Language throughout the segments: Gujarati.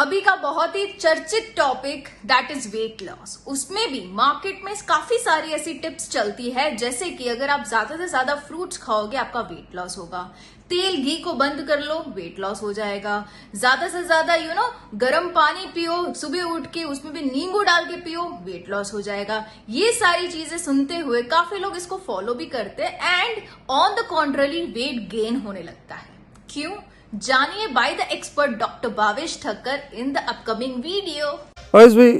अभी का बहुत ही चर्चित topic that is weight loss उसमें भी मार्केट में काफ़ी सारी ऐसी टिप्स चलती है, जैसे कि अगर आप ज़्यादा से ज़्यादा फ्रूट्स खाओगे, आपका वेट लॉस होगा। तेल, घी को बंद कर लो वेट लॉस हो जाएगा। ज़्यादा से ज़्यादा यू नो गर्म पानी पियो, सुबह उठ के उसमें भी नींबू डाल के पियो वेट लॉस हो जाएगा। ये सारी चीज़ें सुनते हुए काफ़ी लोग इसको फॉलो भी करते हैं and on the contrary weight gain होने लगता है। क्यों? Janiye by the expert Dr. Bhavesh Thakkar in the upcoming video. Hareshbhai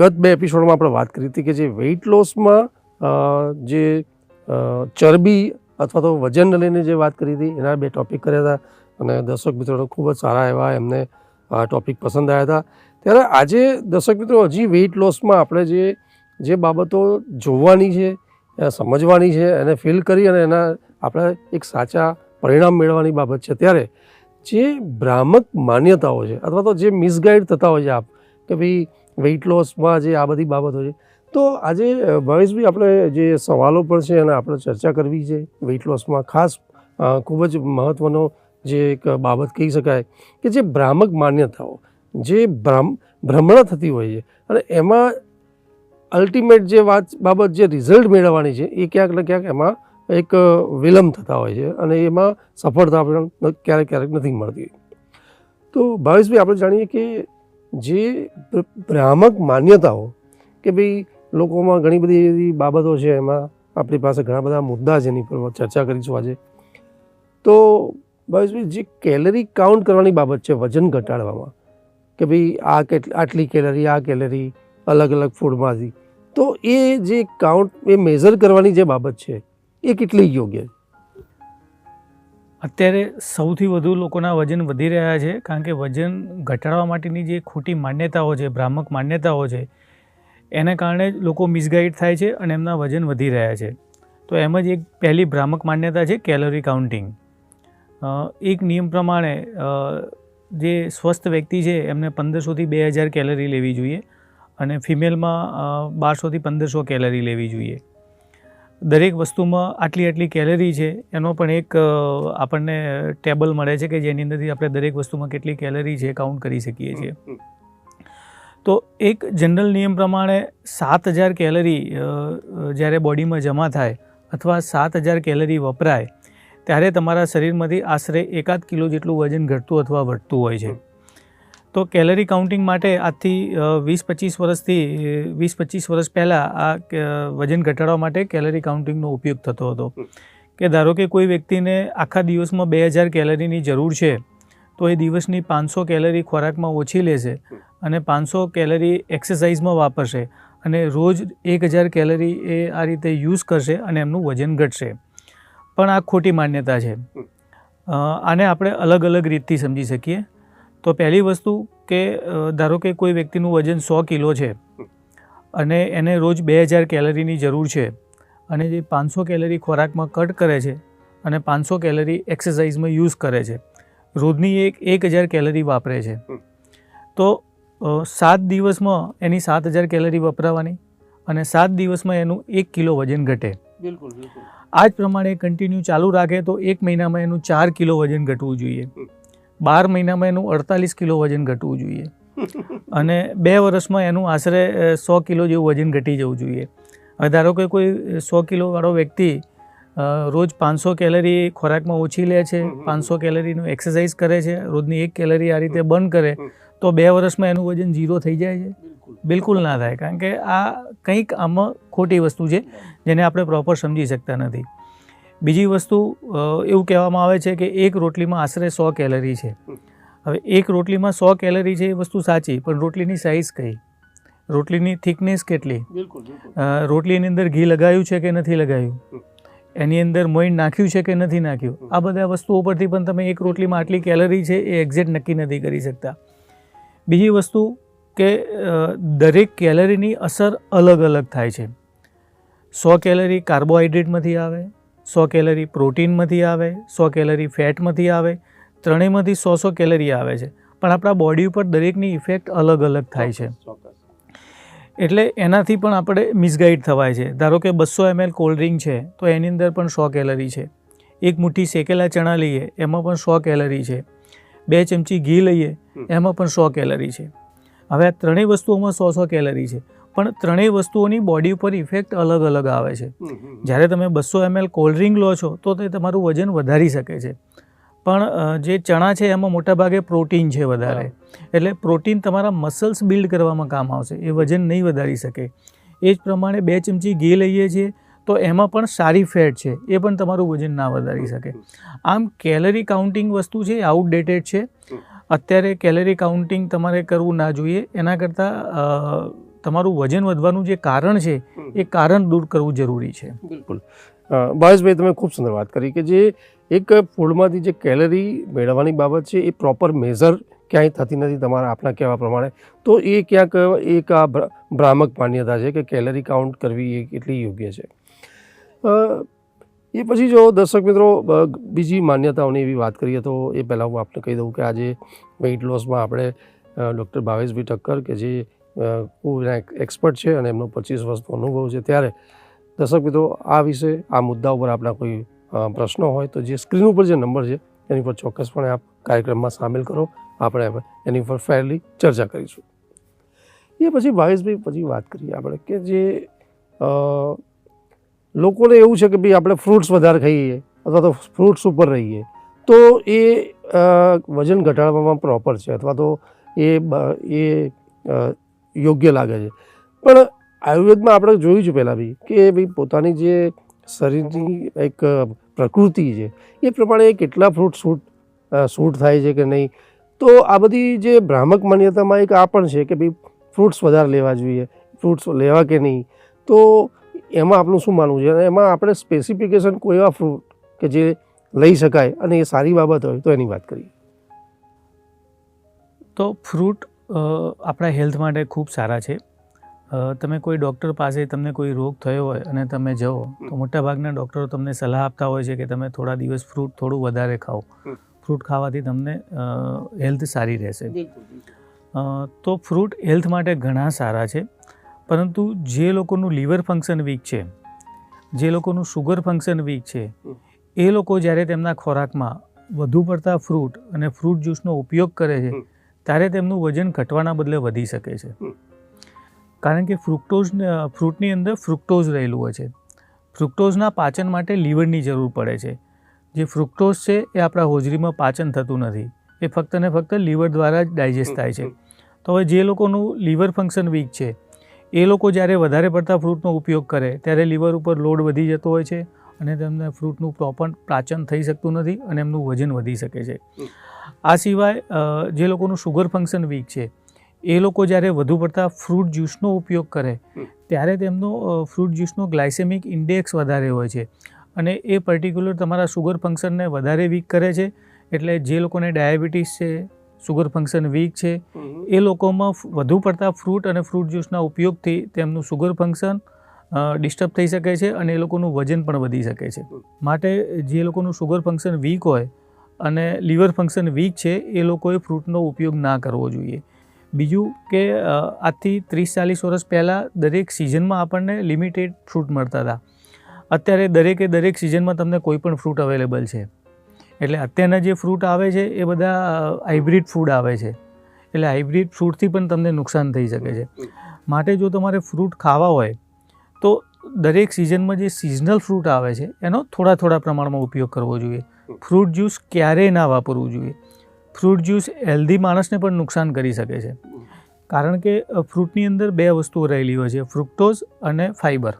ગત બે એપિસોડમાં આપણે વાત કરી હતી કે જે વેઇટ લોસમાં જે ચરબી અથવા તો વજનને લઈને જે વાત કરી હતી, એના બે ટૉપિક કર્યા હતા અને દર્શક મિત્રો ખૂબ જ સારા એવા એમને ટૉપિક પસંદ આવ્યા હતા ત્યારે આજે દર્શક મિત્રો, હજી વેઇટ લોસમાં આપણે જે જે બાબતો જોવાની છે સમજવાની છે, એને ફીલ કરી અને એના આપણે એક સાચા પરિણામ મેળવવાની બાબત છે ત્યારે જે ભ્રામક માન્યતાઓ છે અથવા તો જે મિસગાઈડ થતા હોય છે આપ, કે ભાઈ વેઇટ લોસમાં જે આ બધી બાબતો છે. તો આજે ભાવેશભાઈ આપણે જે સવાલો પણ છે અને આપણે ચર્ચા કરવી છે વેઇટ લોસમાં ખાસ ખૂબ જ મહત્ત્વનો જે એક બાબત કહી શકાય કે જે ભ્રામક માન્યતાઓ, જે ભ્રમ, ભ્રમણા થતી હોય છે. અને એમાં અલ્ટિમેટ જે વાત, બાબત જે રિઝલ્ટ મેળવવાની છે એ ક્યાંક ને ક્યાંક એમાં એક વિલંબ થતા હોય છે અને એમાં સફળતા પણ ક્યારેક ક્યારેક નથી મળતી. તો ભાવેશભાઈ, આપણે જાણીએ કે જે ભ્ર- ભ્રામક માન્યતાઓ કે ભાઈ લોકોમાં ઘણી બધી એવી બાબતો છે એમાં, આપણી પાસે ઘણા બધા મુદ્દા છે એની પર ચર્ચા કરીશું આજે. તો ભાવેશભાઈ, જે કેલરી કાઉન્ટ કરવાની બાબત છે વજન ઘટાડવામાં, કે ભાઈ આ કેટલી આટલી કેલરી, આ કેલરી અલગ અલગ ફૂડમાંથી, તો એ જે કાઉન્ટ, એ મેઝર કરવાની જે બાબત છે એ કેટલી યોગ્ય અત્યારે સૌથી વધુ લોકોના વજન વધી રહ્યા છે, કારણ કે વજન ઘટાડવા માટેની જે ખોટી માન્યતાઓ છે, ભ્રામક માન્યતાઓ છે, એને કારણે લોકો મિસગાઈડ થાય છે અને એમના વજન વધી રહ્યા છે. તો એમ જ એક પહેલી ભ્રામક માન્યતા છે કેલરી કાઉન્ટિંગ એક નિયમ પ્રમાણે જે સ્વસ્થ વ્યક્તિ છે એમને પંદરસોથી બે હજાર કેલરી લેવી જોઈએ અને ફિમેલમાં બારસોથી પંદરસો કેલરી લેવી જોઈએ. દરેક વસ્તુમાં આટલી આટલી કેલરી છે એનો પણ એક આપણને ટેબલ મળે છે કે જેની અંદરથી આપણે દરેક વસ્તુમાં કેટલી કેલરી છે કાઉન્ટ કરી શકીએ છીએ. તો એક જનરલ નિયમ પ્રમાણે સાત હજાર કેલરી જ્યારે બોડીમાં જમા થાય અથવા સાત હજાર કેલરી વપરાય ત્યારે તમારા શરીરમાંથી આશરે એકાદ કિલો જેટલું વજન ઘટતું અથવા વધતું હોય છે. તો કેલરી કાઉન્ટિંગ માટે આજથી વીસ પચીસ વર્ષથી વીસ પચીસ વર્ષ પહેલાં આ ક- વજન ઘટાડવા માટે કેલરી કાઉન્ટિંગનો ઉપયોગ થતો હતો. કે ધારો કે કોઈ વ્યક્તિને આખા દિવસમાં બે હજાર કેલરીની જરૂર છે તો એ દિવસની પાંચસો કેલરી ખોરાકમાં ઓછી લેશે અને પાંચસો કેલરી એક્સરસાઇઝમાં વાપરશે અને રોજ એક હજાર કેલરી એ આ રીતે યુઝ કરશે અને એમનું વજન ઘટશે. પણ આ ખોટી માન્યતા છે. આને આપણે અલગ અલગ રીતથી સમજી શકીએ. તો પહેલી વસ્તુ કે ધારો કે કોઈ વ્યક્તિનું વજન સો કિલો છે અને એને રોજ બે હજાર કેલરીની જરૂર છે અને જે પાંચસો કેલરી ખોરાકમાં કટ કરે છે અને પાંચસો કેલરી એક્સરસાઇઝમાં યુઝ કરે છે રોજની એક એક હજાર કેલરી વાપરે છે. તો સાત દિવસમાં એની સાત હજાર કેલરી વપરાવાની અને સાત દિવસમાં એનું એક કિલો વજન ઘટે. બિલકુલ આ જ પ્રમાણે કન્ટિન્યુ ચાલુ રાખે તો એક મહિનામાં એનું ચાર કિલો વજન ઘટવું જોઈએ. બાર મહિનામાં એનું અડતાલીસ કિલો વજન ઘટવું જોઈએ. અને બે વર્ષમાં એનું આશરે સો કિલો જેવું વજન ઘટી જવું જોઈએ. હવે ધારો કે કોઈ સો કિલોવાળો વ્યક્તિ રોજ પાંચસો કેલરી ખોરાકમાં ઓછી લે છે પાંચસો કેલરીનું એક્સરસાઇઝ કરે છે રોજની એક કેલરી આ રીતે બંધ કરે તો બે વર્ષમાં એનું વજન ઝીરો થઈ જાય છે? બિલકુલ. ના થાય. કારણ કે આ કંઈક આમાં ખોટી વસ્તુ છે જેને આપણે પ્રોપર સમજી શકતા નથી. બીજી વસ્તુ એવું કહેવામાં આવે છે કે એક રોટલીમાં આશરે સો કેલરી છે. હવે એક રોટલીમાં સો કેલરી છે એ વસ્તુ સાચી પણ રોટલીની સાઇઝ કઈ? રોટલીની થિકનેસ કેટલી? રોટલીની અંદર ઘી લગાવ્યું છે કે નથી લગાવ્યું એની અંદર મોઈન નાખ્યું છે કે નથી નાખ્યું? આ બધા વસ્તુઓ પરથી પણ તમે એક રોટલીમાં આટલી કેલરી છે એ એક્ઝેક્ટ નક્કી નથી કરી શકતા. બીજી વસ્તુ કે દરેક કેલરીની અસર અલગ અલગ થાય છે. સો કેલરી કાર્બોહાઈડ્રેટમાંથી આવે સો કેલરી પ્રોટીનમાંથી આવે સો કેલરી ફેટમાંથી આવે ત્રણેયમાંથી સો સો કેલરી આવે છે. પણ આપણા બોડી ઉપર દરેકની ઇફેક્ટ અલગ અલગ થાય છે. એટલે એનાથી પણ આપણે મિસગાઈડ થવાય છે. ધારો કે બસો એમએલ કોલ્ડ ડ્રિંક છે તો એની અંદર પણ સો કેલરી છે. એક મુઠ્ઠી શેકેલા ચણા લઈએ એમાં પણ સો કેલરી છે. બે ચમચી ઘી લઈએ એમાં પણ સો કેલરી છે. હવે આ ત્રણેય વસ્તુઓમાં સો સો કેલરી છે. પણ ત્રણેય વસ્તુઓની બોડી ઉપર ઇફેક્ટ અલગ અલગ આવે છે. જ્યારે તમે બસો એમએલ કોલ્ડ ડ્રિંક લો છો તો તે તમારું વજન વધારી શકે છે. પણ જે ચણા છે એમાં મોટાભાગે પ્રોટીન છે વધારે. એટલે પ્રોટીન તમારા મસલ્સ બિલ્ડ કરવામાં કામ આવશે. એ વજન નહીં વધારી શકે. એ જ પ્રમાણે બે ચમચી ઘી લઈએ છીએ તો એમાં પણ સારી ફેટ છે. એ પણ તમારું વજન ના વધારી શકે. આમ કેલરી કાઉન્ટિંગ વસ્તુ છે આઉટડેટેડ છે. અત્યારે કેલરી કાઉન્ટિંગ તમારે કરવું ના જોઈએ. એના કરતાં તમારું વજન વધવાનું જે કારણ છે, એ કારણ દૂર કરવું જરૂરી છે. બિલકુલ. ભાવેશભાઈ તમે ખૂબ સુંદર વાત કરી કે જે એક ફૂડમાંથી જે કેલરી મેળવવાની બાબત છે, એ પ્રોપર મેઝર ક્યાંય થતી નથી તમારા આપણા કહેવા પ્રમાણે. તો એ ક્યાંક એક આ ભ્ર- ભ્રામક માન્યતા છે કે કેલરી કાઉન્ટ કરવી એ કેટલી યોગ્ય છે? એ પછી જો દર્શક મિત્રો બીજી માન્યતાઓની એવી વાત કરીએ તો એ પહેલાં હું આપને કહી દઉં કે આજે વેઇટ લોસમાં આપણે ડૉક્ટર ભાવેશભાઈ ઠક્કર કે જે એક્સપર્ટ છે અને એમનો પચીસ વર્ષનો અનુભવ છે. ત્યારે દર્શક મિત્રો, આ વિશે, આ મુદ્દા ઉપર આપણા કોઈ પ્રશ્નો હોય તો જે સ્ક્રીન ઉપર જે નંબર છે, એની પર ચોક્કસપણે આપ કાર્યક્રમમાં સામેલ કરો. આપણે એની પર ફેરલી ચર્ચા કરીશું. એ પછી ભાવેશભાઈ, પછી વાત કરીએ આપણે કે જે લોકોને એવું છે કે ભાઈ આપણે ફ્રૂટ્સ વધારે ખાઈએ અથવા તો ફ્રૂટ્સ ઉપર રહીએ, તો એ વજન ઘટાડવામાં પ્રોપર છે અથવા તો એ એ યોગ્ય લાગે છે. પણ આયુર્વેદમાં આપણે જોયું છે પહેલાં બી કે ભાઈ પોતાની જે શરીરની એક પ્રકૃતિ છે, એ પ્રમાણે કેટલા ફ્રૂટ શૂટ શૂટ થાય છે કે નહીં? તો આ બધી જે ભ્રામક માન્યતામાં એક આ પણ છે કે ભાઈ ફ્રૂટ્સ વધારે લેવા જોઈએ ફ્રૂટ્સ લેવા કે નહીં? તો એમાં આપણું શું માનવું છે? અને એમાં આપણે સ્પેસિફિકેશન કોઈ એવા ફ્રૂટ કે જે લઈ શકાય અને એ સારી બાબત હોય તો એની વાત કરીએ. તો ફ્રૂટ આપણા હેલ્થ માટે ખૂબ સારા છે. તમે કોઈ ડૉક્ટર પાસે તમને કોઈ રોગ થયો હોય અને તમે જાઓ તો મોટાભાગના ડૉક્ટરો તમને સલાહ આપતા હોય છે કે તમે થોડા દિવસ ફ્રૂટ થોડું વધારે ખાઓ. ફ્રૂટ ખાવાથી તમને હેલ્થ સારી રહેશે. તો ફ્રૂટ હેલ્થ માટે ઘણા સારા છે પરંતુ જે લોકોનું લીવર ફંક્શન વીક છે જે લોકોનું શુગર ફંક્શન વીક છે એ લોકો જ્યારે તેમના ખોરાકમાં વધુ પડતા ફ્રૂટ અને ફ્રૂટ જ્યુસનો ઉપયોગ કરે છે. ત્યારે તેમનું વજન ઘટવાના બદલે વધી શકે છે. કારણ કે ફ્રુક્ટોઝ ફ્રૂટની અંદર ફ્રુક્ટોઝ રહેલું હોય છે. ફ્રુક્ટોઝના પાચન માટે લીવરની જરૂર પડે છે. જે ફ્રુક્ટોઝ છે એ આપણા હોજરીમાં પાચન થતું નથી. એ ફક્ત ને ફક્ત લીવર દ્વારા જ ડાયજેસ્ટ થાય છે. તો હવે જે લોકોનું લીવર ફંક્શન વીક છે એ લોકો જ્યારે વધારે પડતા ફ્રૂટનો ઉપયોગ કરે ત્યારે લીવર ઉપર લોડ વધી જતો હોય છે. અને તેમને ફ્રૂટનું પ્રોપર પાચન થઈ શકતું નથી અને એમનું વજન વધી શકે છે. આ સિવાય જે લોકોનું શુગર ફંક્શન વીક છે એ લોકો જ્યારે વધુ પડતા ફ્રૂટ જ્યુસનો ઉપયોગ કરે ત્યારે તેમનો ફ્રૂટ જ્યુસનો ગ્લાયસેમિક ઇન્ડેક્સ વધારે હોય છે અને એ પર્ટિક્યુલર તમારા શુગર ફંક્શનને વધારે વીક કરે છે. એટલે જે લોકોને ડાયાબિટીસ છે શુગર ફંક્શન વીક છે એ લોકોમાં વધુ પડતા ફ્રૂટ અને ફ્રૂટ જ્યુસના ઉપયોગથી તેમનું શુગર ફંક્શન ડિસ્ટર્બ થઈ શકે છે અને એ લોકોનું વજન પણ વધી શકે છે. માટે જે લોકોનું શુગર ફંક્શન વીક હોય અને લીવર ફંક્શન વીક છે એ લોકોએ ફ્રૂટનો ઉપયોગ ના કરવો જોઈએ. બીજું કે આજથી ત્રીસ ચાલીસ વર્ષ પહેલાં દરેક સિઝનમાં આપણને લિમિટેડ ફ્રૂટ મળતા હતા. અત્યારે દરેકે દરેક સિઝનમાં તમને કોઈ પણ ફ્રૂટ અવેલેબલ છે. એટલે અત્યારના જે ફ્રૂટ આવે છે એ બધા હાઇબ્રિડ ફૂડ આવે છે. એટલે હાઇબ્રિડ ફ્રૂટથી પણ તમને નુકસાન થઈ શકે છે. માટે જો તમારે ફ્રૂટ ખાવા હોય તો દરેક સિઝનમાં જે સિઝનલ ફ્રૂટ આવે છે, એનો થોડા થોડા પ્રમાણમાં ઉપયોગ કરવો જોઈએ. ફ્રૂટ જ્યુસ ક્યારેય ના વાપરવું જોઈએ. ફ્રૂટ જ્યુસ હેલ્ધી માણસને પણ નુકસાન કરી શકે છે. કારણ કે ફ્રૂટની અંદર બે વસ્તુઓ રહેલી હોય છે ફ્રુક્ટોઝ અને ફાઇબર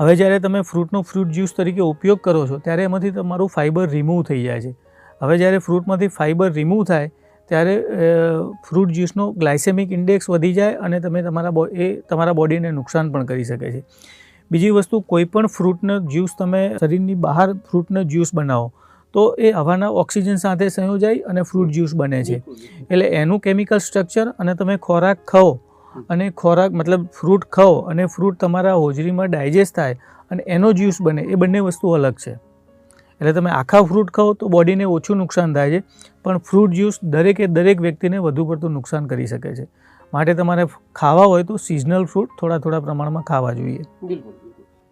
હવે જ્યારે તમે ફ્રૂટનો ફ્રૂટ જ્યુસ તરીકે ઉપયોગ કરો છો, ત્યારે એમાંથી તમારું ફાઇબર રિમૂવ થઈ જાય છે. હવે જ્યારે ફ્રૂટમાંથી ફાઇબર રિમૂવ થાય ત્યારે ફ્રૂટ જ્યુસનો ગ્લાયસેમિક ઇન્ડેક્સ વધી જાય અને તમે તમારા બો એ તમારા બોડીને નુકસાન પણ કરી શકે છે. બીજી વસ્તુ કોઈપણ ફ્રૂટનો જ્યુસ તમે શરીરની બહાર ફ્રૂટનો જ્યુસ બનાવો તો એ હવાના ઓક્સિજન સાથે સંયોજાય અને ફ્રૂટ જ્યુસ બને છે. એટલે એનું કેમિકલ સ્ટ્રક્ચર અને તમે ખોરાક ખાઓ અને ખોરાક મતલબ ફ્રૂટ ખાઓ અને ફ્રૂટ તમારા હોજરીમાં ડાયજેસ્ટ થાય અને એનો જ્યુસ બને એ બંને વસ્તુ અલગ છે. એટલે તમે આખા ફ્રૂટ ખાઓ તો બોડીને ઓછું નુકસાન થાય છે પણ ફ્રૂટ જ્યુસ દરેકે દરેક વ્યક્તિને વધુ પડતું નુકસાન કરી શકે છે. માટે તમારે ખાવા હોય તો સિઝનલ ફ્રૂટ થોડા થોડા પ્રમાણમાં ખાવા જોઈએ.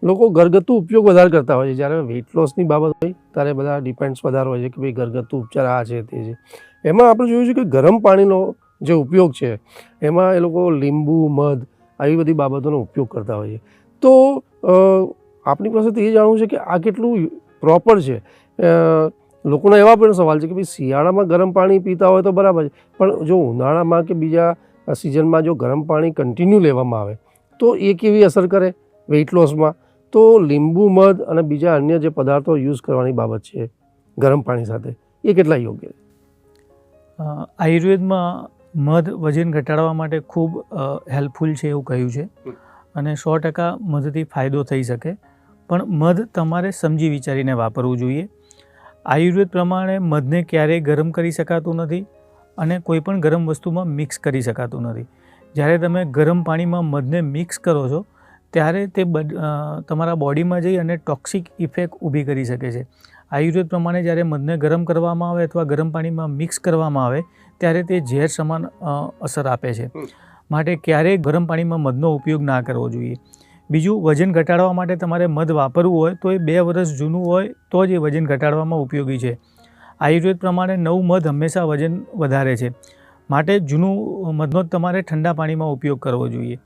લોકો ઘરગથ્થુ ઉપયોગ વધારે કરતા હોય છે. જ્યારે વેઇટ લોસની બાબત હોય ત્યારે બધા ડિપેન્ડ્સ વધારે હોય છે કે ભાઈ ઘરગથ્થુ ઉપચાર આ છે તે છે. એમાં આપણે જોયું છે કે ગરમ પાણીનો જે ઉપયોગ છે એમાં એ લોકો લીંબુ મધ આવી બધી બાબતોનો ઉપયોગ કરતા હોય છે. તો આપણી પાસે તો એ જાણવું છે કે આ કેટલું પ્રોપર છે. લોકોના એવા પણ સવાલ છે કે ભાઈ શિયાળામાં ગરમ પાણી પીતા હોય તો બરાબર છે. પણ જો ઉનાળામાં કે બીજા સિઝનમાં જો ગરમ પાણી કન્ટિન્યુ લેવામાં આવે તો એ કેવી અસર કરે વેઇટ લોસમાં તો લીંબુ મધ અને બીજા અન્ય જે પદાર્થો યુઝ કરવાની બાબત છે ગરમ પાણી સાથે. એ કેટલા યોગ્ય? છે આયુર્વેદમાં મધ વજન ઘટાડવા માટે ખૂબ હેલ્પફુલ છે એવું કહ્યું છે. અને સો ટકા મધથી ફાયદો થઈ શકે. પણ મધ તમારે સમજી વિચારીને વાપરવું જોઈએ. આયુર્વેદ પ્રમાણે મધને ક્યારેય ગરમ કરી શકાતું નથી અને કોઈ પણ ગરમ વસ્તુમાં મિક્સ કરી શકાતું નથી. જ્યારે તમે ગરમ પાણીમાં મધને મિક્સ કરો છો ત્યારે તે તમારા બોડીમાં જઈ અને ટોક્સિક ઇફેક્ટ ઊભી કરી શકે છે. આયુર્વેદ પ્રમાણે જ્યારે મધને ગરમ કરવામાં આવે અથવા ગરમ પાણીમાં મિક્સ કરવામાં આવે ત્યારે તે ઝેર સમાન અસર આપે છે. માટે ક્યારેય ગરમ પાણીમાં મધનો ઉપયોગ ના કરવો જોઈએ. બીજું વજન ઘટાડવા માટે તમારે મધ વાપરવું હોય તો એ બે વર્ષ જૂનું હોય તો જ એ વજન ઘટાડવામાં ઉપયોગી છે. આયુર્વેદ પ્રમાણે નવું મધ હંમેશા વજન વધારે છે. માટે જૂનું મધનો જ તમારે ઠંડા પાણીમાં ઉપયોગ કરવો જોઈએ.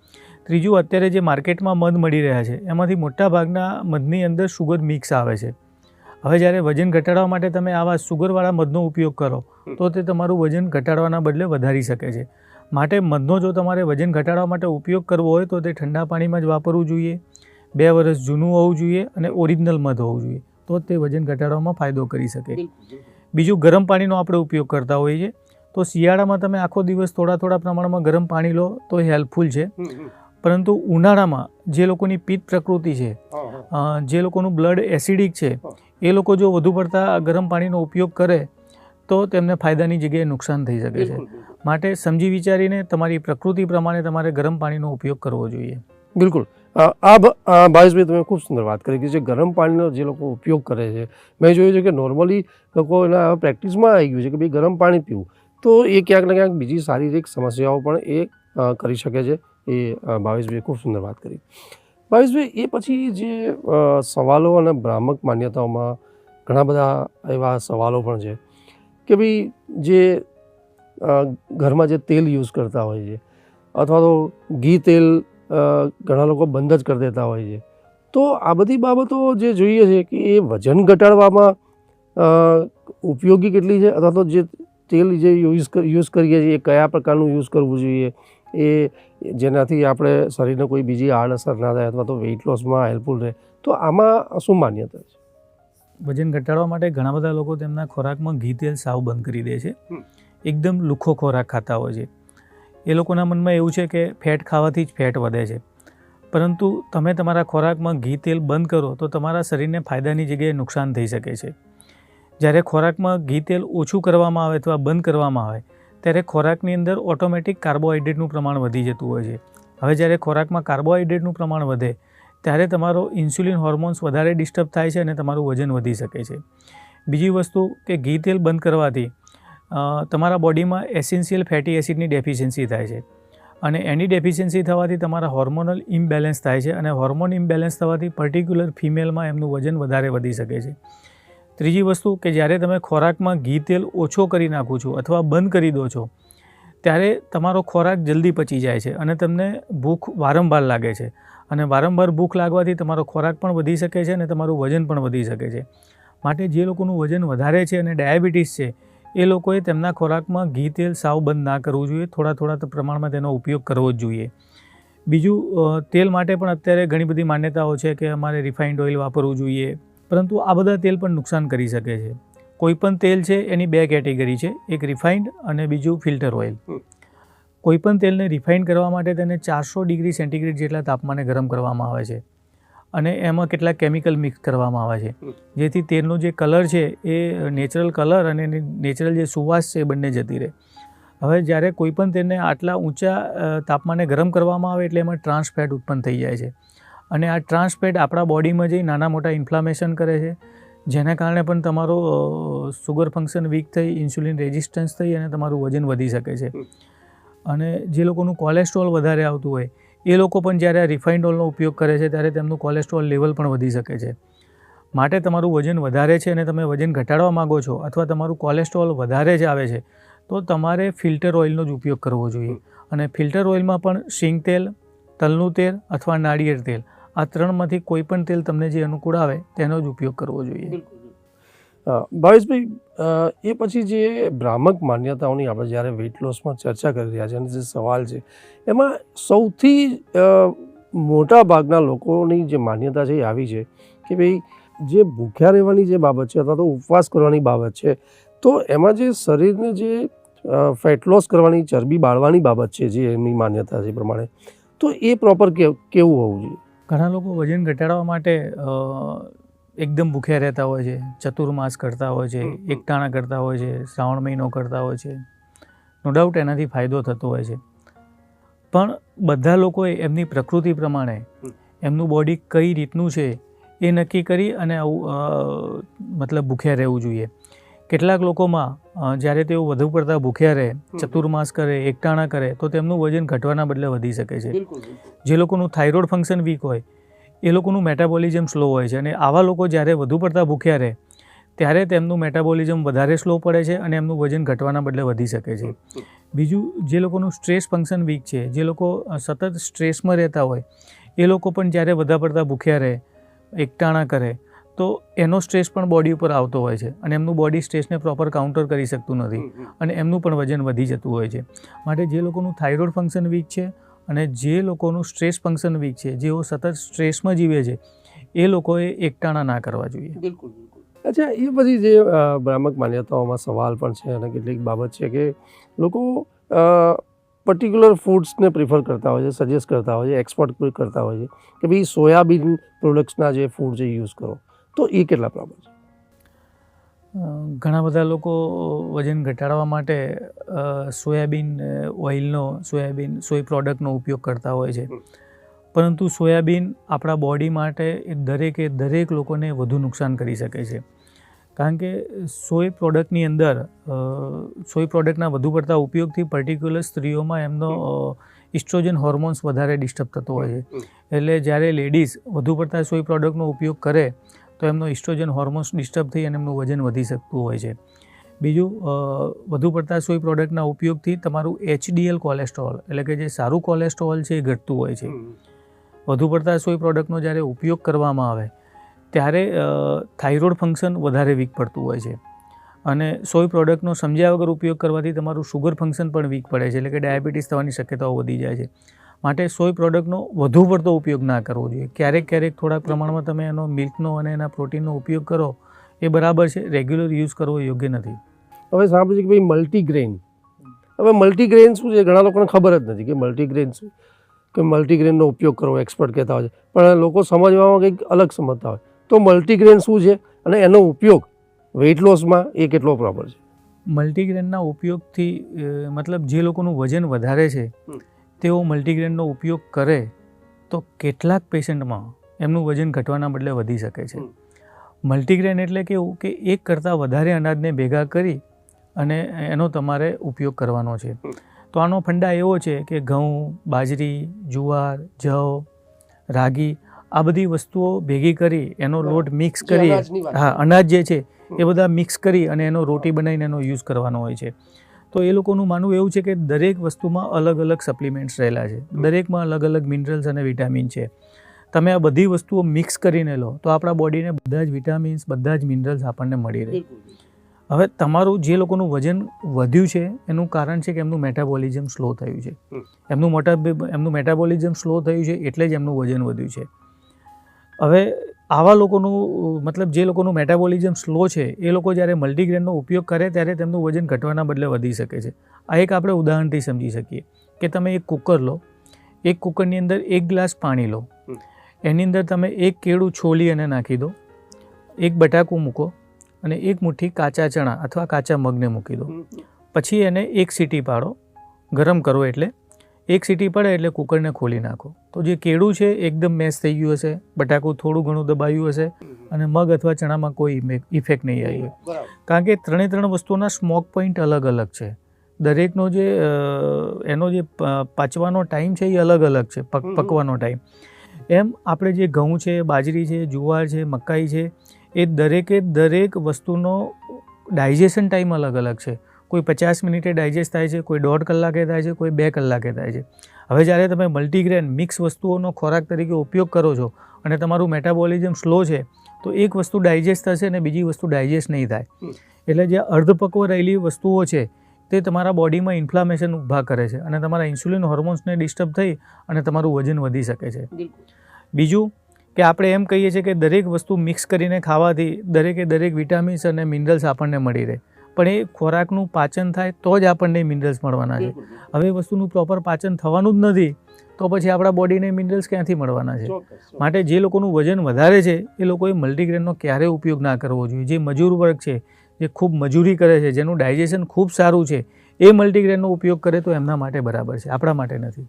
ત્રીજું, અત્યારે જે માર્કેટમાં મધ મળી રહ્યા છે, એમાંથી મોટાભાગના મધની અંદર શુગર મિક્સ આવે છે. હવે જ્યારે વજન ઘટાડવા માટે તમે આવા શુગરવાળા મધનો ઉપયોગ કરો, તો તે તમારું વજન ઘટાડવાના બદલે વધારી શકે છે. માટે મધનો જો તમારે વજન ઘટાડવા માટે ઉપયોગ કરવો હોય તો તે ઠંડા પાણીમાં જ વાપરવું જોઈએ. બે વર્ષ જૂનું હોવું જોઈએ અને ઓરિજિનલ મધ હોવું જોઈએ. તો તે વજન ઘટાડવામાં ફાયદો કરી શકે. બીજું ગરમ પાણીનો આપણે ઉપયોગ કરતા હોઈએ છીએ. તો શિયાળામાં તમે આખો દિવસ થોડા થોડા પ્રમાણમાં ગરમ પાણી લો તો એ હેલ્પફુલ છે. પરંતુ ઉનાળામાં જે લોકોની પિત્ત પ્રકૃતિ છે જે લોકોનું બ્લડ એસિડિક છે એ લોકો જો વધુ પડતા ગરમ પાણીનો ઉપયોગ કરે તો તેમને ફાયદાની જગ્યાએ નુકસાન થઈ શકે છે. માટે સમજી વિચારીને તમારી પ્રકૃતિ પ્રમાણે તમારે ગરમ પાણીનો ઉપયોગ કરવો જોઈએ. બિલકુલ. આ ભાવેશભાઈ તમે ખૂબ સુંદર વાત કરી કે જે ગરમ પાણીનો જે લોકો ઉપયોગ કરે છે મેં જોયું છે કે નોર્મલી લોકો એના પ્રેક્ટિસમાં આવી ગયું છે કે ભાઈ ગરમ પાણી પીવું. તો એ ક્યાંક ને ક્યાંક બીજી શારીરિક સમસ્યાઓ પણ એ કરી શકે છે. એ ભાવેશભાઈ ખૂબ સુંદર વાત કરી. ભાવેશભાઈ એ પછી જે સવાલો અને ભ્રામક માન્યતાઓમાં ઘણા બધા એવા સવાલો પણ છે. કે ભાઈ જે ઘરમાં જે તેલ યુઝ કરતા હોય છે, અથવા તો ઘી તેલ ઘણા લોકો બંધ જ કરી દેતા હોય છે. તો આ બધી બાબતો જે જોઈએ છે કે એ વજન ઘટાડવામાં ઉપયોગી કેટલી છે, અથવા તો જે તેલ જે યુઝ યુઝ કરીએ છીએ, એ કયા પ્રકારનું યુઝ કરવું જોઈએ, એ જેનાથી આપણે શરીરને કોઈ બીજી આડઅસર ના થાય, અથવા તો વેઇટ લોસમાં હેલ્પફુલ રહે, તો આમાં શું માન્યતા છે? વજન ઘટાડવા માટે ઘણા બધા લોકો તેમના ખોરાકમાં ઘી તેલ સાવ બંધ કરી દે છે. એકદમ લુખ્ખો ખોરાક ખાતા હોય છે. એ લોકોના મનમાં એવું છે કે ફેટ ખાવાથી જ ફેટ વધે છે. પરંતુ તમે તમારા ખોરાકમાં ઘી તેલ બંધ કરો તો તમારા શરીરને ફાયદાની જગ્યાએ નુકસાન થઈ શકે છે. જ્યારે ખોરાકમાં ઘી તેલ ઓછું કરવામાં આવે અથવા બંધ કરવામાં આવે ત્યારે ખોરાકની અંદર ઓટોમેટિક કાર્બોહાઈડ્રેટનું પ્રમાણ વધી જતું હોય છે. હવે જ્યારે ખોરાકમાં કાર્બોહાઈડ્રેટનું પ્રમાણ વધે ત્યારે તમારો ઇન્સ્યુલિન હોર્મોન્સ વધારે ડિસ્ટર્બ થાય છે અને તમારું વજન વધી શકે છે. બીજી વસ્તુ કે ઘી તેલ બંધ કરવાથી તમારા બોડીમાં એસેન્શિયલ ફેટી એસિડની ડેફિશિયન્સી થાય છે. અને એની ડેફિશિયન્સી થવાથી તમારા હોર્મોનલ ઇમ્બેલેન્સ થાય છે અને હોર્મોન ઇમ્બેલેન્સ થવાથી પર્ટિક્યુલર ફિમેલમાં એમનું વજન વધારે વધી શકે છે. ત્રીજી વસ્તુ કે જ્યારે તમે ખોરાકમાં ઘી તેલ ઓછો કરી નાખો છો અથવા બંધ કરી દો છો, ત્યારે તમારો ખોરાક જલ્દી પચી જાય છે અને તમને ભૂખ વારંવાર લાગે છે. અને વારંવાર ભૂખ લાગવાથી તમારો ખોરાક પણ વધી શકે છે અને તમારું વજન પણ વધી શકે છે. માટે જે લોકોનું વજન વધારે છે અને ડાયાબિટીસ છે, એ લોકોએ તેમના ખોરાકમાં ઘી, તેલ, સાવ બંધ ના કરવું જોઈએ. થોડા થોડા પ્રમાણમાં તેનો ઉપયોગ કરવો જ જોઈએ. બીજું તેલ માટે પણ અત્યારે ઘણી બધી માન્યતાઓ છે કે અમારે રિફાઇન્ડ ઓઇલ વાપરવું જોઈએ. પરંતુ આ બધા તેલ પણ નુકસાન કરી શકે છે. કોઈ પણ તેલ છે એની બે કેટેગરી છે. એક રિફાઇન્ડ અને બીજું ફિલ્ટર ઓઇલ. કોઈપણ તેલને રિફાઇન કરવા માટે તેને ચારસો ડિગ્રી સેન્ટીગ્રેડ જેટલા તાપમાને ગરમ કરવામાં આવે છે. અને એમાં કેટલાક કેમિકલ મિક્સ કરવામાં આવે છે. જેથી તેલનો જે કલર છે એ નેચરલ કલર અને નેચરલ જે સુવાસ છે એ બંને જતી રહે. હવે જ્યારે કોઈપણ તેલને આટલા ઊંચા તાપમાને ગરમ કરવામાં આવે એટલે એમાં ટ્રાન્સફેટ ઉત્પન્ન થઈ જાય છે. અને આ ટ્રાન્સફેટ આપણા બોડીમાં જઈ નાના મોટા ઇન્ફ્લામેશન કરે છે. જેના કારણે પણ તમારો સુગર ફંક્શન વીક થઈ, ઇન્સ્યુલિન રેઝિસ્ટન્સ થઈ અને તમારું વજન વધી શકે છે. અને જે લોકોનું કોલેસ્ટ્રોલ વધારે આવતું હોય, એ લોકો પણ જ્યારે આ રિફાઇન્ડ ઓઇલનો ઉપયોગ કરે છે, ત્યારે તેમનું કોલેસ્ટ્રોલ લેવલ પણ વધી શકે છે. માટે તમારું વજન વધારે છે અને તમે વજન ઘટાડવા માગો છો અથવા તમારું કોલેસ્ટ્રોલ વધારે જ આવે છે, તો તમારે ફિલ્ટર ઓઇલનો જ ઉપયોગ કરવો જોઈએ. અને ફિલ્ટર ઓઇલમાં પણ સિંગ તેલ, તલનું તેલ અથવા નાળિયેર તેલ, આ ત્રણમાંથી કોઈ પણ તેલ તમને જે અનુકૂળ આવે, તેનો જ ઉપયોગ કરવો જોઈએ. ભાવેશભાઈ એ પછી જે ભ્રામક માન્યતાઓની આપણે જ્યારે વેઇટ લોસમાં ચર્ચા કરી રહ્યા છે અને જે સવાલ છે, એમાં સૌથી મોટા ભાગના લોકોની જે માન્યતા છે એ આવી છે કે ભાઈ, જે ભૂખ્યા રહેવાની જે બાબત છે અથવા તો ઉપવાસ કરવાની બાબત છે, તો એમાં જે શરીરને જે ફેટ લોસ કરવાની, ચરબી બાળવાની બાબત છે જે એમની માન્યતા છે પ્રમાણે, તો એ પ્રોપર કેવું હોવું જોઈએ? ઘણા લોકો વજન ઘટાડવા માટે એકદમ ભૂખ્યા રહેતા હોય છે ચતુર્માસ કરતા હોય છે. એકટાણા કરતા હોય છે શ્રાવણ મહિનો કરતા હોય છે. નો ડાઉટ એનાથી ફાયદો થતો હોય છે. પણ બધા લોકોએ એમની પ્રકૃતિ પ્રમાણે એમનું બોડી કઈ રીતનું છે એ નક્કી કરી અને આવું મતલબ ભૂખ્યા રહેવું જોઈએ. કેટલાક લોકોમાં જ્યારે તેઓ વધુ પડતા ભૂખ્યા રહે ચતુર્માસ કરે એકટાણા કરે તો તેમનું વજન ઘટવાના બદલે વધી શકે છે. જે લોકોનું થાઇરોઇડ ફંક્શન વીક હોય એ લોકોનું મેટાબોલિઝમ સ્લો હોય છે. અને આવા લોકો જ્યારે વધુ પડતા ભૂખ્યા રહે ત્યારે તેમનું મેટાબોલિઝમ વધારે સ્લો પડે છે અને એમનું વજન ઘટવાના બદલે વધી શકે છે. બીજું જે લોકોનું સ્ટ્રેસ ફંક્શન વીક છે જે લોકો સતત સ્ટ્રેસમાં રહેતા હોય એ લોકો પણ જ્યારે વધારે પડતા ભૂખ્યા રહે એકટાણા કરે તો એનો સ્ટ્રેસ પણ બોડી ઉપર આવતો હોય છે અને એમનું બોડી સ્ટ્રેસને પ્રોપર કાઉન્ટર કરી શકતું નથી અને એમનું પણ વજન વધી જતું હોય છે. માટે જે લોકોનું થાઇરોઇડ ફંક્શન વીક છે અને જે લોકોનું સ્ટ્રેસ ફંક્શન વીક છે જેઓ સતત સ્ટ્રેસમાં જીવે છે એ લોકોએ એકટાણા ના કરવા જોઈએ. બિલકુલ બિલકુલ. અચ્છા એ પછી જે ભ્રામક માન્યતાઓમાં સવાલ પણ છે અને કેટલીક બાબત છે કે લોકો પર્ટિક્યુલર ફૂડ્સને પ્રિફર કરતા હોય છે સજેસ્ટ કરતા હોય છે એક્સપોર્ટ કરતા હોય છે કે ભાઈ સોયાબીન પ્રોડક્ટ્સના જે ફૂડ છે યુઝ કરો. તો એ કેટલા પ્રોબ્લેમ છે? ઘણા બધા લોકો વજન ઘટાડવા માટે સોયાબીન ઓઇલનો સોયાબીન સોય પ્રોડક્ટનો ઉપયોગ કરતા હોય છે. પરંતુ સોયાબીન આપણા બોડી માટે એ દરેકે દરેક લોકોને વધુ નુકસાન કરી શકે છે. કારણ કે સોય પ્રોડક્ટની અંદર સોય પ્રોડક્ટના વધુ પડતા ઉપયોગથી પર્ટિક્યુલર સ્ત્રીઓમાં એમનો ઇસ્ટ્રોજન હોર્મોન્સ વધારે ડિસ્ટર્બ થતો હોય છે. એટલે જ્યારે લેડીઝ વધુ પડતા સોય પ્રોડક્ટનો ઉપયોગ કરે તો એમનો ઇસ્ટ્રોજન હોર્મોન્સ ડિસ્ટર્બ થઈ અને એમનું વજન વધી શકતું હોય છે. બીજું વધુ પડતા સોય પ્રોડક્ટના ઉપયોગથી તમારું એચડીએલ કોલેસ્ટ્રોલ, એટલે કે જે સારું કોલેસ્ટ્રોલ છે એ ઘટતું હોય છે. વધુ પડતા સોય પ્રોડક્ટનો જ્યારે ઉપયોગ કરવામાં આવે, ત્યારે થાઇરોઇડ ફંક્શન વધારે વીક પડતું હોય છે. અને સોય પ્રોડક્ટનો સમજ્યા વગર ઉપયોગ કરવાથી તમારું શુગર ફંક્શન પણ વીક પડે છે, એટલે કે ડાયાબિટીસ થવાની શક્યતાઓ વધી જાય છે. માટે સોય પ્રોડક્ટનો વધુ પડતો ઉપયોગ ના કરવો જોઈએ. ક્યારેક ક્યારેક થોડા પ્રમાણમાં તમે એનો મિલ્કનો અને એના પ્રોટીનનો ઉપયોગ કરો એ બરાબર છે રેગ્યુલર યુઝ કરવો યોગ્ય નથી. હવે સાંભળ્યું છે કે ભાઈ મલ્ટીગ્રેન હવે મલ્ટીગ્રેન શું છે? ઘણા લોકોને ખબર જ નથી કે મલ્ટીગ્રેન શું? કે મલ્ટીગ્રેનનો ઉપયોગ કરવો એક્સપર્ટ કહેતા હોય છે. પણ લોકો સમજવામાં કંઈક અલગ સમજતા હોય. તો મલ્ટીગ્રેન શું છે? અને એનો ઉપયોગ વેઇટ લોસમાં એ કેટલો પ્રોપર છે? મલ્ટીગ્રેનના ઉપયોગથી મતલબ જે લોકોનું વજન વધારે છે. તેઓ મલ્ટીગ્રેનનો ઉપયોગ કરે તો કેટલાક પેશન્ટમાં એમનું વજન ઘટવાના બદલે વધી શકે છે. મલ્ટીગ્રેન એટલે કેવું કે એક કરતાં વધારે અનાજને ભેગા કરી અને એનો તમારે ઉપયોગ કરવાનો છે. તો આનો ફંડા એવો છે કે ઘઉં બાજરી જુવાર જવ રાગી આ બધી વસ્તુઓ ભેગી કરી એનો લોટ મિક્સ કરી હા અનાજ જે છે એ બધા મિક્સ કરી અને એનો રોટી બનાવીને એનો યુઝ કરવાનો હોય છે. તો એ લોકોનું માનવું એવું છે કે દરેક વસ્તુમાં અલગ અલગ સપ્લિમેન્ટ્સ રહેલા છે. દરેકમાં અલગ અલગ મિનરલ્સ અને વિટામિન છે. તમે આ બધી વસ્તુઓ મિક્સ કરીને લો તો આપણા બોડીને બધા જ વિટામિન્સ બધા જ મિનરલ્સ આપણને મળી રહે. હવે તમારું જે લોકોનું વજન વધ્યું છે એનું કારણ છે કે એમનું મેટાબોલિઝમ સ્લો થયું છે. એમનું મોટા એમનું મેટાબોલિઝમ સ્લો થયું છે એટલે જ એમનું વજન વધ્યું છે. હવે આવા લોકોનું મતલબ જે લોકોનું મેટાબોલિઝમ સ્લો છે એ લોકો જ્યારે મલ્ટીગ્રેનનો ઉપયોગ કરે ત્યારે તેમનું વજન ઘટવાના બદલે વધી શકે છે. આ એક આપણે ઉદાહરણથી સમજી શકીએ કે તમે એક કુકર લો એક કુકરની અંદર એક ગ્લાસ પાણી લો. એની અંદર તમે એક કેળું છોલી અને નાખી દો એક બટાકું મૂકો અને એક મુઠ્ઠી કાચા ચણા અથવા કાચા મગને મૂકી દો. પછી એને એક સીટી પાડો ગરમ કરો એટલે એક સીટી પડે એટલે કુકરને ખોલી નાખો. તો જે કેળું છે એકદમ મેશ થઈ ગયું હશે બટાકું થોડું ઘણું દબાયું હશે અને મગ અથવા ચણામાં કોઈ ઇફેક્ટ નહીં આવી કારણ કે ત્રણે ત્રણ વસ્તુઓના સ્મોક પોઈન્ટ અલગ અલગ છે. દરેકનો જે એનો જે પાચવાનો ટાઈમ છે એ અલગ અલગ છે પક પકવાનો ટાઈમ એમ આપણે જે ઘઉં છે બાજરી છે જુવાર છે મકાઈ છે એ દરેકે દરેક વસ્તુનો ડાયજેશન ટાઈમ અલગ અલગ છે. કોઈ પચાસ મિનિટે ડાયજેસ્ટ થાય છે કોઈ દોઢ કલાકે થાય છે કોઈ બે કલાકે થાય છે. હવે જ્યારે તમે મલ્ટીગ્રેન મિક્સ વસ્તુઓનો ખોરાક તરીકે ઉપયોગ કરો છો અને તમારું મેટાબોલિઝમ સ્લો છે તો એક વસ્તુ ડાયજેસ્ટ થશે અને બીજી વસ્તુ ડાયજેસ્ટ નહીં થાય. એટલે જે અર્ધપક્વ રહેલી વસ્તુઓ છે તે તમારા બોડીમાં ઇન્ફ્લામેશન ઊભા કરે છે અને તમારા ઇન્સ્યુલિન હોર્મોન્સને ડિસ્ટર્બ થઈ અને તમારું વજન વધી શકે છે. બીજું કે આપણે એમ કહીએ છીએ કે દરેક વસ્તુ મિક્સ કરીને ખાવાથી દરેકે દરેક વિટામિન્સ અને મિનરલ્સ આપણને મળી રહે. પણ એ ખોરાકનું પાચન થાય તો જ આપણને મિનરલ્સ મળવાના છે. હવે વસ્તુનું પ્રોપર પાચન થવાનું જ નથી તો પછી આપણા બોડીને મિનરલ્સ ક્યાંથી મળવાના છે? માટે જે લોકોનું વજન વધારે છે એ લોકોએ મલ્ટીગ્રેનનો ક્યારેય ઉપયોગ ના કરવો જોઈએ. જે મજૂર વર્ગ છે જે ખૂબ મજૂરી કરે છે જેનું ડાયજેશન ખૂબ સારું છે એ મલ્ટીગ્રેનનો ઉપયોગ કરે તો એમના માટે બરાબર છે. આપણા માટે નથી.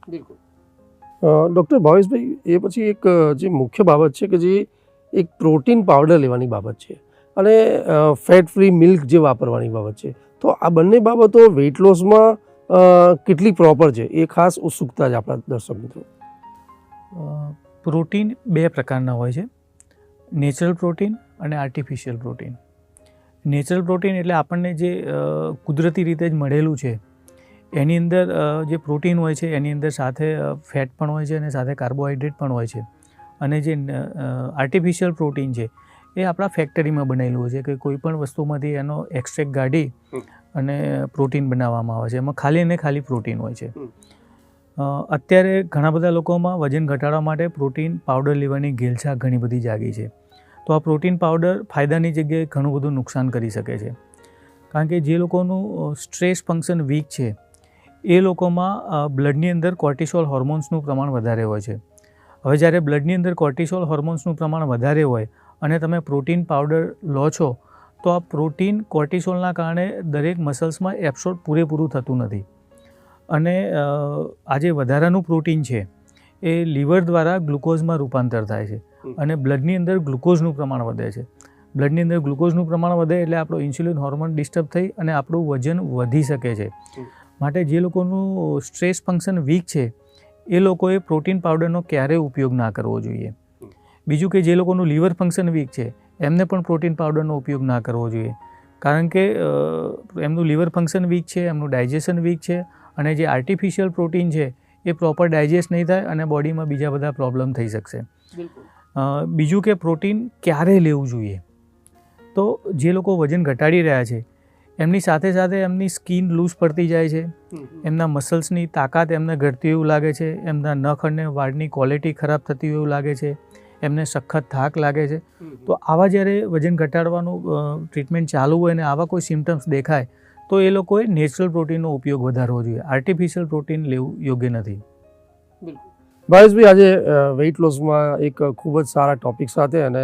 ડૉક્ટર ભાવેશભાઈ એ પછી એક જે મુખ્ય બાબત છે કે જે એક પ્રોટીન પાવડર લેવાની બાબત છે. અને ફેટ ફ્રી મિલ્ક જે વાપરવાની બાબત છે. તો આ બંને બાબતો વેઇટ લોસમાં કેટલી પ્રોપર છે? એ ખાસ ઉત્સુકતા જ આપણા દર્શક મિત્રો. પ્રોટીન બે પ્રકારના હોય છે. નેચરલ પ્રોટીન અને આર્ટિફિશિયલ પ્રોટીન. નેચરલ પ્રોટીન એટલે આપણને જે કુદરતી રીતે જ મળેલું છે, એની અંદર જે પ્રોટીન હોય છે, એની અંદર સાથે ફેટ પણ હોય છે અને સાથે કાર્બોહાઈડ્રેટ પણ હોય છે. અને જે આર્ટિફિશિયલ પ્રોટીન છે એ આપણા ફેક્ટરીમાં બનેલું હોય છે કે કોઈ પણ વસ્તુમાંથી એનો એક્સ્ટ્રેક કાઢી અને પ્રોટીન બનાવવામાં આવે છે. એમાં ખાલી ને ખાલી પ્રોટીન હોય છે. અત્યારે ઘણા બધા લોકોમાં વજન ઘટાડવા માટે પ્રોટીન પાવડર લેવાની ઘેલછા ઘણી બધી જાગી છે. તો આ પ્રોટીન પાવડર ફાયદાની જગ્યાએ ઘણું બધું નુકસાન કરી શકે છે. કારણ કે જે લોકોનું સ્ટ્રેસ ફંક્શન વીક છે એ લોકોમાં બ્લડની અંદર કોર્ટિસોલ હોર્મોન્સનું પ્રમાણ વધારે હોય છે. હવે જ્યારે બ્લડની અંદર કોર્ટિસોલ હોર્મોન્સનું પ્રમાણ વધારે હોય અને તમે પ્રોટીન પાવડર લો છો તો આ પ્રોટીન કોર્ટિસોલના કારણે દરેક મસલ્સમાં એબ્સોર્બ પૂરેપૂરું થતું નથી. અને આજે આ જે વધારાનું પ્રોટીન છે એ લીવર દ્વારા ગ્લુકોઝમાં રૂપાંતર થાય છે. અને બ્લડની અંદર ગ્લુકોઝનું પ્રમાણ વધે છે. બ્લડની અંદર ગ્લુકોઝનું પ્રમાણ વધે એટલે આપણો ઇન્સ્યુલિન હોર્મોન ડિસ્ટર્બ થઈ અને આપણું વજન વધી શકે છે. માટે જે લોકોનું સ્ટ્રેસ ફંક્શન વીક છે એ લોકોએ પ્રોટીન પાવડરનો ક્યારેય ઉપયોગ ના કરવો જોઈએ. બીજું કે જે લોકોનું લીવર ફંક્શન વીક છે એમને પણ પ્રોટીન પાવડરનો ઉપયોગ ના કરવો જોઈએ. કારણ કે એમનું લીવર ફંક્શન વીક છે એમનું ડાયજેશન વીક છે અને જે આર્ટિફિશિયલ પ્રોટીન છે એ પ્રોપર ડાયજેસ્ટ નહીં થાય અને બોડીમાં બીજા બધા પ્રોબ્લેમ થઈ શકશે. બીજું કે પ્રોટીન ક્યારે લેવું જોઈએ? તો જે લોકો વજન ઘટાડી રહ્યા છે એમની સાથે સાથે એમની સ્કિન લૂઝ પડતી જાય છે એમના મસલ્સની તાકાત એમને ઘટતી એવું લાગે છે એમના નખ અને વાળની ક્વોલિટી ખરાબ થતી એવું લાગે છે એમને સખત થાક લાગે છે. તો આવા જ્યારે વજન ઘટાડવાનું ટ્રીટમેન્ટ ચાલુ હોય અને આવા કોઈ સિમ્ટમ્સ દેખાય તો એ લોકોએ નેચરલ પ્રોટીનનો ઉપયોગ વધારવો જોઈએ. આર્ટિફિશિયલ પ્રોટીન લેવું યોગ્ય નથી. ભાવેશભાઈ આજે વેઇટ લોસમાં એક ખૂબ જ સારા ટોપિક સાથે અને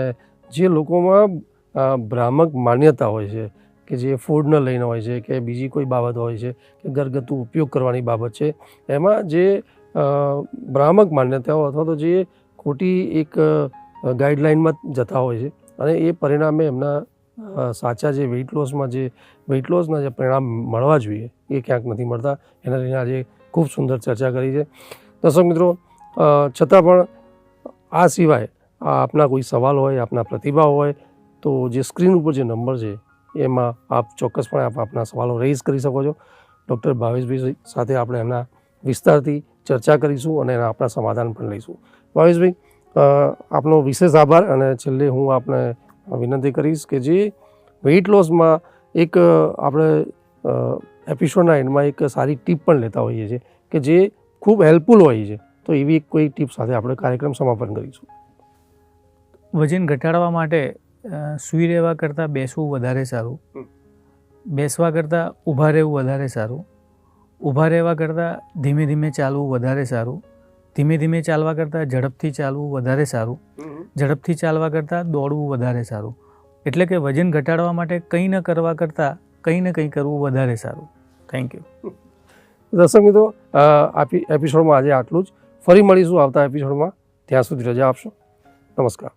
જે લોકોમાં ભ્રામક માન્યતા હોય છે કે જે ફૂડને લઈને હોય છે કે બીજી કોઈ બાબત હોય છે કે ઘરગથ્થુ ઉપયોગ કરવાની બાબત છે એમાં જે ભ્રામક માન્યતાઓ અથવા તો જે ખોટી એક ગાઈડલાઇનમાં જતા હોય છે. અને એ પરિણામે એમના સાચા જે વેઇટ લોસમાં જે વેઇટ લોસના જે પરિણામ મળવા જોઈએ, એ ક્યાંક નથી મળતા. એના લઈને આજે ખૂબ સુંદર ચર્ચા કરી છે. દર્શક મિત્રો છતાં પણ આ સિવાય આપના કોઈ સવાલ હોય, આપના પ્રતિભાવ હોય, તો જે સ્ક્રીન ઉપર જે નંબર છે, એમાં આપ ચોક્કસપણે આપ આપના સવાલો રેઇઝ કરી શકો છો. ડૉક્ટર ભાવેશભાઈ સાથે આપણે એમના વિસ્તારથી ચર્ચા કરીશું અને એના આપણા સમાધાન પણ લઈશું. ભાવેશભાઈ આપનો વિશેષ આભાર અને છેલ્લે હું આપને વિનંતી કરીશ કે જે વેઇટ લોસમાં એક આપણે એપિસોડના એન્ડમાં એક સારી ટીપ પણ લેતા હોઈએ છીએ કે જે ખૂબ હેલ્પફુલ હોય છે. તો એવી એક કોઈ ટીપ સાથે આપણે કાર્યક્રમ સમાપન કરીશું. વજન ઘટાડવા માટે સૂઈ રહેવા કરતાં બેસવું વધારે સારું. બેસવા કરતાં ઊભા રહેવું વધારે સારું. ઊભા રહેવા કરતાં ધીમે ધીમે ચાલવું વધારે સારું. ધીમે ધીમે ચાલવા કરતાં ઝડપથી ચાલવું વધારે સારું. ઝડપથી ચાલવા કરતાં દોડવું વધારે સારું. એટલે કે વજન ઘટાડવા માટે કંઈ ન કરવા કરતાં કંઈ ને કંઈ કરવું વધારે સારું. થેન્ક યુ દર્શક મિત્રો એપિસોડમાં આજે આટલું જ. ફરી મળીશું આવતા એપિસોડમાં ત્યાં સુધી રજા આપશો. નમસ્કાર.